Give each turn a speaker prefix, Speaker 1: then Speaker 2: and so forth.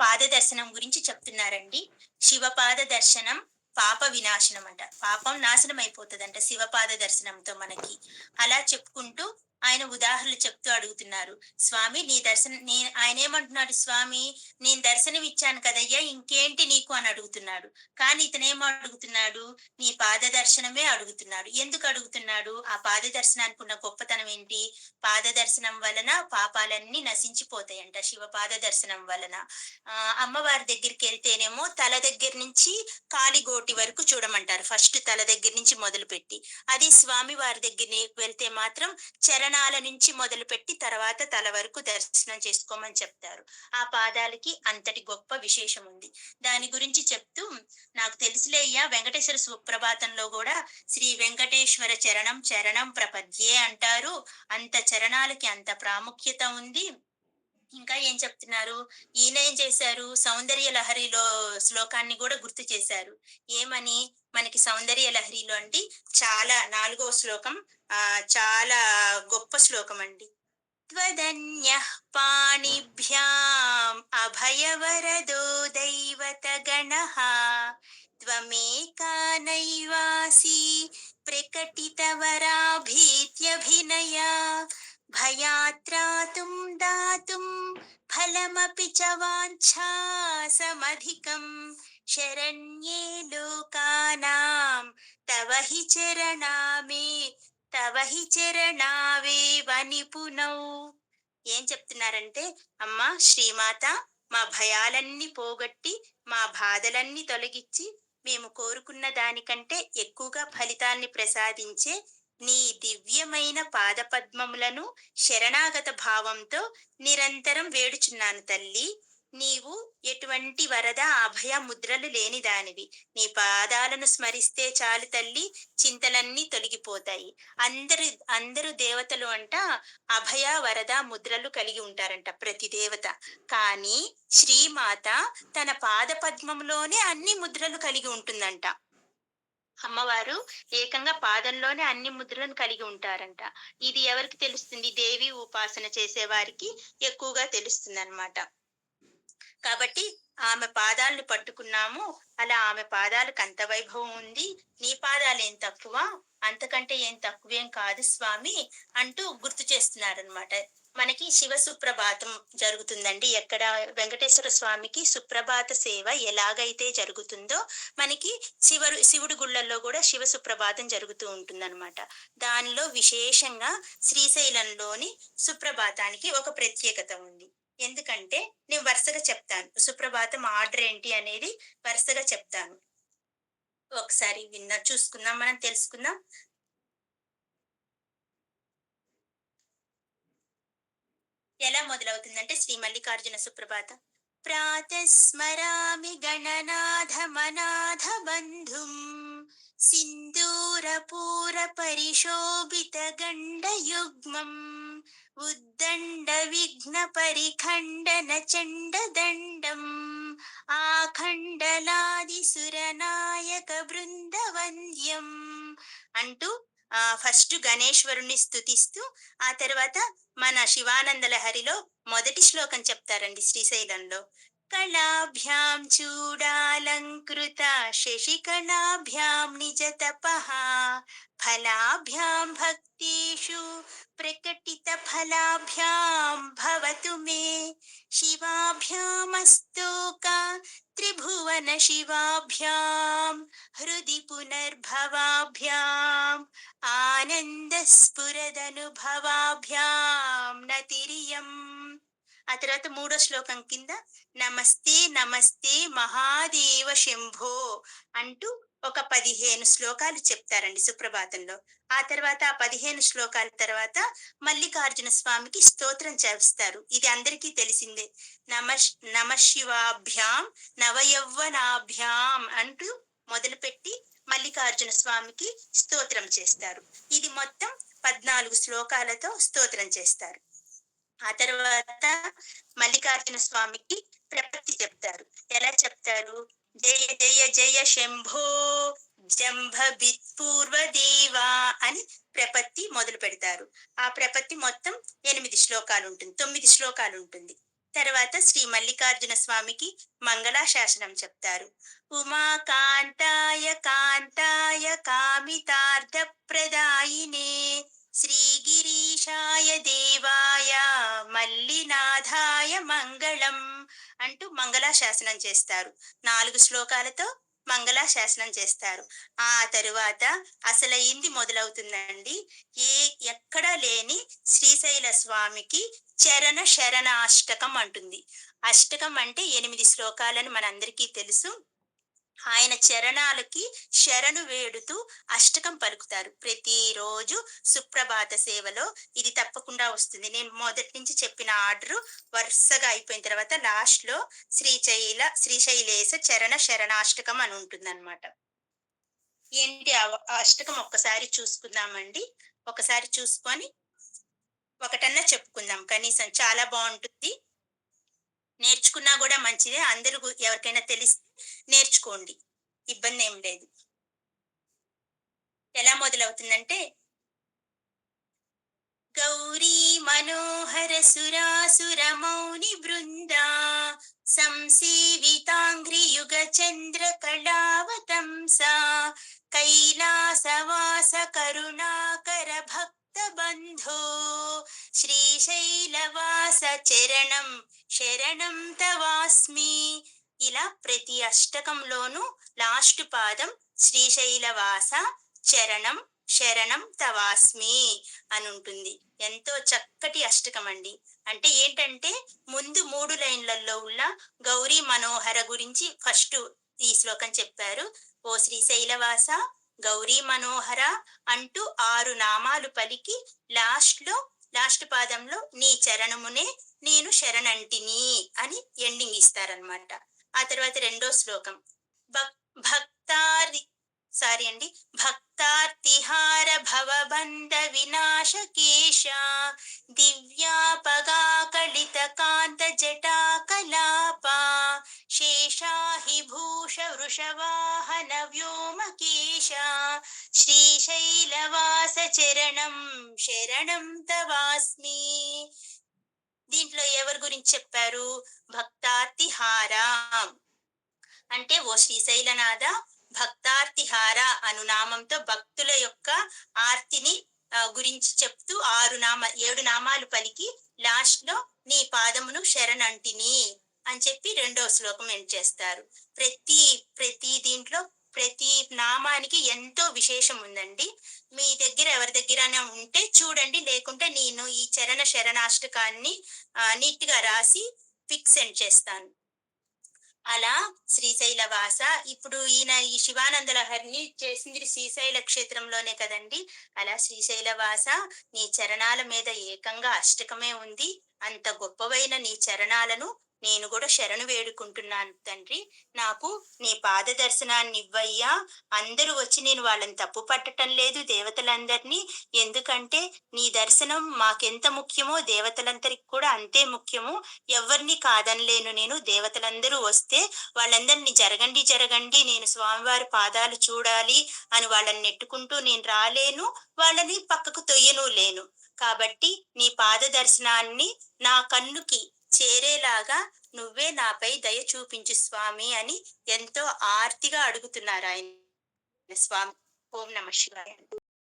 Speaker 1: పాద దర్శనం గురించి చెప్తున్నారండి. శివపాద దర్శనం పాప వినాశనం అంట. పాపం నాశనం అయిపోతుందంట శివపాద దర్శనంతో మనకి. అలా చెప్పుకుంటూ ఆయన ఉదాహరణలు చెప్తూ అడుగుతున్నారు. స్వామి నీ దర్శనం నే ఆయన ఏమంటున్నాడు స్వామి నేను దర్శనం ఇచ్చాను కదయ్యా ఇంకేంటి నీకు అని అడుగుతున్నాడు. కానీ ఇతనేమో అడుగుతున్నాడు? నీ పాద దర్శనమే అడుగుతున్నాడు. ఎందుకు అడుగుతున్నాడు? ఆ పాద దర్శనానికి ఉన్న గొప్పతనం ఏంటి? పాద దర్శనం వలన పాపాలన్నీ నశించిపోతాయంట శివ పాద దర్శనం వలన. ఆ అమ్మవారి దగ్గరికి వెళ్తేనేమో తల దగ్గర నుంచి కాలిగోటి వరకు చూడమంటారు ఫస్ట్ తల దగ్గర నుంచి మొదలు పెట్టి అది స్వామి వారి దగ్గర వెళ్తే మాత్రం చరణాల నుంచి మొదలుపెట్టి తర్వాత తల వరకు దర్శనం చేసుకోమని చెప్తారు. ఆ పాదాలకి అంతటి గొప్ప విశేషం ఉంది. దాని గురించి చెప్తూ నాకు తెలిసిలే అయ్యా వెంకటేశ్వర సుప్రభాతంలో కూడా శ్రీ వెంకటేశ్వర చరణం చరణం ప్రపద్యే అంటారు. అంత చరణాలకి అంత ప్రాముఖ్యత ఉంది. ఇంకా ఏం చెప్తున్నారు? ఈయన ఏం చేశారు? సౌందర్య లహరిలో శ్లోకాన్ని కూడా గుర్తు చేశారు. ఏమని? మనకి సౌందర్య లహరిలో అంటే చాలా నాలుగో శ్లోకం ఆ చాలా గొప్ప శ్లోకం అండి. త్వదన్య పాణిభ్యాం అభయవరదో దైవత గణ త్వమేకా నైవాసి ప్రకటితవరాభీత్యభినయా భయాత్రాతుం దాతుం ఫలమపి చ వాంఛా శరణ్యే లోకానాం తవ హి చరణామే తవ హి చరణావే వనిపునౌ ఏం చెప్తున్నారంటే అమ్మా శ్రీమాత మా భయాలన్నీ పోగొట్టి మా బాధలన్నీ తొలగించి మేము కోరుకున్న దానికంటే ఎక్కువగా ఫలితాన్ని ప్రసాదించే నీ దివ్యమైన పాదపద్మములను శరణాగత భావంతో నిరంతరం వేడుచున్నాను తల్లి. నీవు ఎటువంటి వరద అభయ ముద్రలు లేని దానివి. నీ పాదాలను స్మరిస్తే చాలు తల్లి చింతలన్నీ తొలగిపోతాయి. అందరు అందరు దేవతలు అంట అభయ వరద ముద్రలు కలిగి ఉంటారంట ప్రతి దేవత. కానీ శ్రీమాత తన పాద పద్మంలోనే అన్ని ముద్రలు కలిగి ఉంటుందంట. అమ్మవారు ఏకంగా పాదంలోనే అన్ని ముద్రలను కలిగి ఉంటారంట. ఇది ఎవరికి తెలుస్తుంది? దేవి ఉపాసన చేసే వారికి ఎక్కువగా తెలుస్తుంది అనమాట కాబట్టి ఆమె పాదాలను పట్టుకున్నాము. అలా ఆమె పాదాలకు అంత వైభవం ఉంది. నీ పాదాలు ఏం తక్కువ? అంతకంటే ఏం తక్కువేం కాదు స్వామి అంటూ గుర్తు చేస్తున్నారనమాట మనకి శివ సుప్రభాతం జరుగుతుందండి. ఎక్కడ వెంకటేశ్వర స్వామికి సుప్రభాత సేవ ఎలాగైతే జరుగుతుందో మనకి శివరు శివుడి గుళ్ళల్లో కూడా శివ సుప్రభాతం జరుగుతూ ఉంటుందన్నమాట. దానిలో విశేషంగా శ్రీశైలంలోని సుప్రభాతానికి ఒక ప్రత్యేకత ఉంది. ఎందుకంటే నేను వరుసగా చెప్తాను. సుప్రభాతం ఆర్డర్ ఏంటి అనేది వరుసగా చెప్తాను. ఒకసారి విన్నా చూసుకుందాం మనం తెలుసుకుందాం. ఎలా మొదలవుతుందంటే శ్రీ మల్లికార్జున సుప్రభాతం. ప్రాతస్మరామి గణనాథమనాథ బంధుం సింధూరపూర పరిశోభిత గండయుగ్మం ఉద్దండ విఘ్న పరిఖండన చండదండం ఆఖండలాది సురనాయక బృందవంద్యం అంటూ ఫస్ట్ గణేశ్వరుణ్ణి స్థుతిస్తూ ఆ తర్వాత మన శివానందలహరిలో మొదటి శ్లోకం చెప్తారండి శ్రీశైలంలో. కళాభ్యాం చూడాలంకృత శశికళాభ్యాం నిజ తప ఫలాభ్యాం భక్తి फलेषु प्रकटितफलाभ्यां भवतु मे। शिवाभ्यामस्तु का त्रिभुवनशिवाभ्यां हृदि पुनर्भवाभ्याम् आनन्दस्फुरदनुभवाभ्यां नतिरियम् ఆ తర్వాత మూడో శ్లోకం కింద నమస్తే నమస్తే మహాదేవ శంభో అంటూ ఒక పదిహేను శ్లోకాలు చెప్తారండి సుప్రభాతంలో. ఆ తర్వాత ఆ పదిహేను శ్లోకాల తర్వాత మల్లికార్జున స్వామికి స్తోత్రం చేస్తారు. ఇది అందరికీ తెలిసిందే. నమ నమ శివాభ్యాం నవయవ్వనాభ్యాం అంటూ మొదలుపెట్టి మల్లికార్జున స్వామికి స్తోత్రం చేస్తారు. ఇది మొత్తం పద్నాలుగు శ్లోకాలతో స్తోత్రం చేస్తారు. ఆ తర్వాత మల్లికార్జున స్వామికి ప్రపత్తి చెప్తారు. ఎలా చెప్తారు? జయ జయ జయ శంభో జంభ పూర్వ దేవా అని ప్రపత్తి మొదలు పెడతారు. ఆ ప్రపత్తి మొత్తం ఎనిమిది శ్లోకాలు ఉంటుంది తొమ్మిది శ్లోకాలు ఉంటుంది. తర్వాత శ్రీ మల్లికార్జున స్వామికి మంగళాశాసనం చెప్తారు. ఉమాకాంతాయ కాంతాయ కామితార్థ ప్రదాయినే శ్రీగిరీషాయ దేవాయ మల్లినాథాయ మంగళం అంటూ మంగళాశాసనం చేస్తారు. నాలుగు శ్లోకాలతో మంగళాశాసనం చేస్తారు. ఆ తరువాత అసలైంది మొదలవుతుందండి? ఏ ఎక్కడా లేని శ్రీశైల స్వామికి చరణ శరణాష్టకం అంటుంది. అష్టకం అంటే ఎనిమిది శ్లోకాలని మనందరికీ తెలుసు. ఆయన చరణాలకి శరణు వేడుతూ అష్టకం పలుకుతారు. ప్రతిరోజు సుప్రభాత సేవలో ఇది తప్పకుండా వస్తుంది. నేను మొదటి నుంచి చెప్పిన ఆర్డర్ వరుసగా అయిపోయిన తర్వాత లాస్ట్లో శ్రీశైల శ్రీశైలేశ చరణ శరణాష్టకం అని ఉంటుంది అనమాట ఏంటి అష్టకం ఒక్కసారి చూసుకుందామండి. ఒకసారి చూసుకొని ఒకటన్నా చెప్పుకుందాం. కనీసం చాలా బాగుంటుంది. నేర్చుకున్నా కూడా మంచిదే. అందరూ ఎవరికైనా తెలిస్తే నేర్చుకోండి. ఇబ్బంది ఏం లేదు. ఎలా మొదలవుతుందంటే గౌరీ మనోహర సురాసుర మౌని బృందా సంసేవితాంగ్రియుగ చంద్ర కళావతంసా కైలాసవాస కరుణాకర భక్త బంధో శ్రీశైలవాస చరణం శరణం తవాస్మి ఇలా ప్రతి అష్టకంలోనూ లాస్ట్ పాదం శ్రీశైలవాస చరణం శరణం తవాస్మి అని ఉంటుంది ఎంతో చక్కటి అష్టకం అండి. అంటే ఏంటంటే ముందు మూడు లైన్లలో ఉన్న గౌరీ మనోహర గురించి ఫస్ట్ ఈ శ్లోకం చెప్పారు. ఓ శ్రీశైలవాస గౌరీ మనోహర అంటూ ఆరు నామాలు పలికి లాస్ట్లో లాస్ట్ పాదంలో నీ చరణమునే నేను శరణంటిని అని ఎండింగ్ ఇస్తారనమాట ఆ తర్వాత రెండో శ్లోకం. భక్తారి సారీ అండి. భక్తార్తిహార భవబంధ వినాశకేశ దివ్యాపగాకళిత కాంత జటా కలాప శేషాహి భూష వృషవాహన వ్యోమకేశ శ్రీశైలవాస చరణం శరణం తవాస్మి. దీంట్లో ఎవరి గురించి చెప్పారు? భక్త అంటే ఓ శ్రీశైలనాథ భక్తార్తిహార అను నామంతో భక్తుల యొక్క ఆర్తిని గురించి చెప్తూ ఆరు నామ ఏడు నామాలు పలికి లాస్ట్లో నీ పాదమును శరణంటిని అని చెప్పి రెండో శ్లోకం ఎండ్ చేస్తారు. ప్రతి ప్రతి దీంట్లో ప్రతి నామానికి ఎంతో విశేషం ఉందండి. మీ దగ్గర ఎవరి దగ్గర ఉంటే చూడండి లేకుంటే నేను ఈ చరణ శరణాష్టకాన్ని నీట్గా రాసి ఫిక్స్ ఎండ్ చేస్తాను. అలా శ్రీశైల వాస ఇప్పుడు ఈయన ఈ శివానంద లహరిని చేసింది శ్రీశైల క్షేత్రంలోనే కదండి. అలా శ్రీశైల వాస నీ చరణాల మీద ఏకంగా అష్టకమే ఉంది. అంత గొప్పవైన నీ చరణాలను నేను కూడా శరణు వేడుకుంటున్నాను తండ్రి. నాకు నీ పాద దర్శనాన్ని ఇవ్వయ్యా అందరూ వచ్చి నేను వాళ్ళని తప్పు పట్టడం లేదు దేవతలందరినీ. ఎందుకంటే నీ దర్శనం మాకెంత ముఖ్యమో దేవతలందరికి కూడా అంతే ముఖ్యము. ఎవరిని కాదనలేను నేను. దేవతలందరూ వస్తే వాళ్ళందరినీ జరగండి జరగండి. నేను స్వామివారి పాదాలు చూడాలి అని వాళ్ళని నెట్టుకుంటూ నేను రాలేను. వాళ్ళని పక్కకు తొయ్యను లేను. కాబట్టి నీ పాద దర్శనాన్ని నా కన్నుకి చేరేలాగా నువ్వే నాపై దయ చూపించు స్వామి అని ఎంతో ఆర్తిగా అడుగుతున్నారు ఆయన. స్వామి ఓం నమ శివాయ.